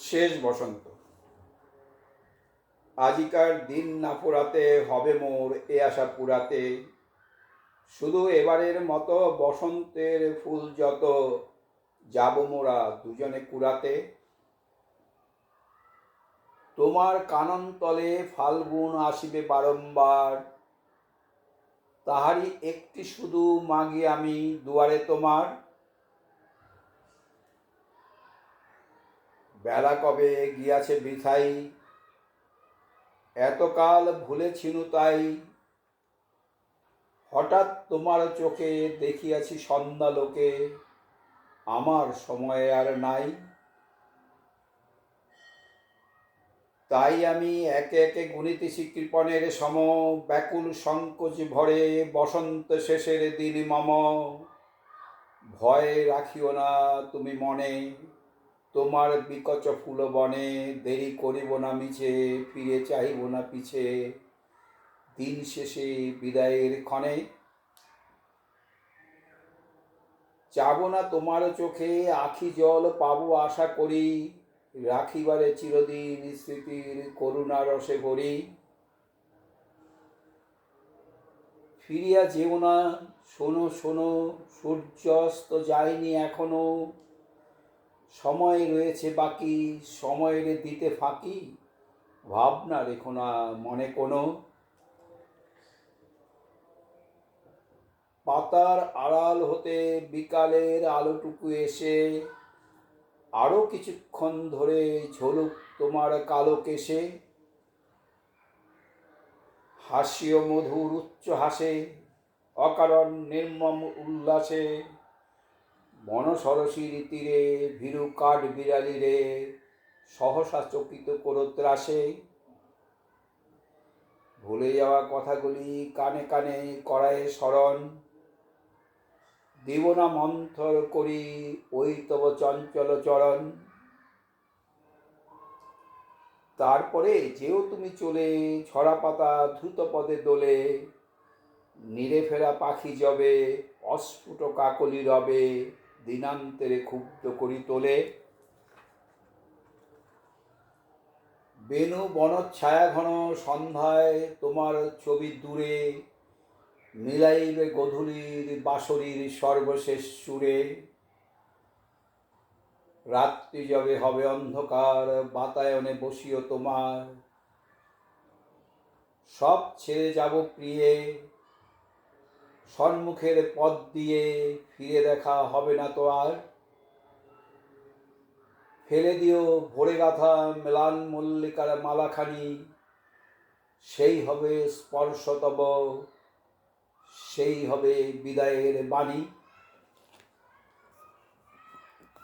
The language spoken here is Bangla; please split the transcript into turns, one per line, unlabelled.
শেষ বসন্ত। আজিকার দিন না ফুরাতে হবে মোর এ আশা পুরাতে। শুধু এবারের মতো বসন্তের ফুল যত, যাব মোরা দুজনে কুড়াতে। তোমার কানন তলে ফাল্গুন আসিবে বারংবার তাহারই একটি শুধু মাগি আমি দুয়ারে তোমার। বেলা কবে গিয়াছে বৃথাই? এতকাল ভুলেছিনু তাই। হঠাৎ তোমার চোখে দেখিয়াছি সন্ধ্যা লোকে। আমার সময় আর নাই। তাই আমি একে একে গুণিতেছি কৃপণের সম। ব্যাকুল সংকোচ ভরে বসন্ত শেষের দিন মম। ভয় রাখিও না তুমি মনে। তোমার বিকচ ফুল বনে, দেরি করিব না মিছে, ফিরে চাহিব না পিছে। দিন শেষে বিদায়ের ক্ষণে চাব না তোমার চোখে, আখি জল পাবো আশা করি। রাখিবারে চিরদিন স্মৃতির করুণা রসে ভরি। ফিরিয়া যেও না, শোনো শোনো, সূর্যাস্ত যায়নি এখনও। সময় রয়েছে বাকি সময়ের দিতে ফাঁকি? ভাবনা রেখো না মনে কোনো। পাতার আড়াল হতে বিকালের আলোটুকু এসে আরও কিছুক্ষণ ধরে ঝলুক তোমার কালো কেশে। হাসিও মধুর উচ্চ হাসে, অকারণ নির্মম উল্লাসে। বনসরসীর তীরে ভীরু কাঠ বিড়ালি রে সহসা চকিত করো ত্রাসে ভুলে যাওয়া কথাগুলি কানে কানে করায় স্মরণ দিব না মন্থর করি ওই তব চঞ্চল চরণ। তারপরে যেও তুমি চলে ছড়া পাতা দ্রুত পদে দোলে। নিরে ফেরা পাখি জবে, অস্ফুট কাকলি রবে। দিনান্তেরে ক্ষুব্ধ করি তোলে। বেনু বনচ্ছায়া ঘন সন্ধ্যায় তোমার ছবি দূরে, মিলাইবে গধূলির বাসরির সর্বশেষ সুরে। রাত্রি যবে হবে অন্ধকার, বাতায়নে বসিও তোমার। সব ছেড়ে যাব প্রিয়ে সম্মুখের পথ দিয়ে ফিরে দেখা হবে না তো আর। ফেলে দিও ভরে গাথা মেলান মল্লিকার মালাখানি, সেই হবে স্পর্শতব, সেই হবে বিদায়ের বাণী।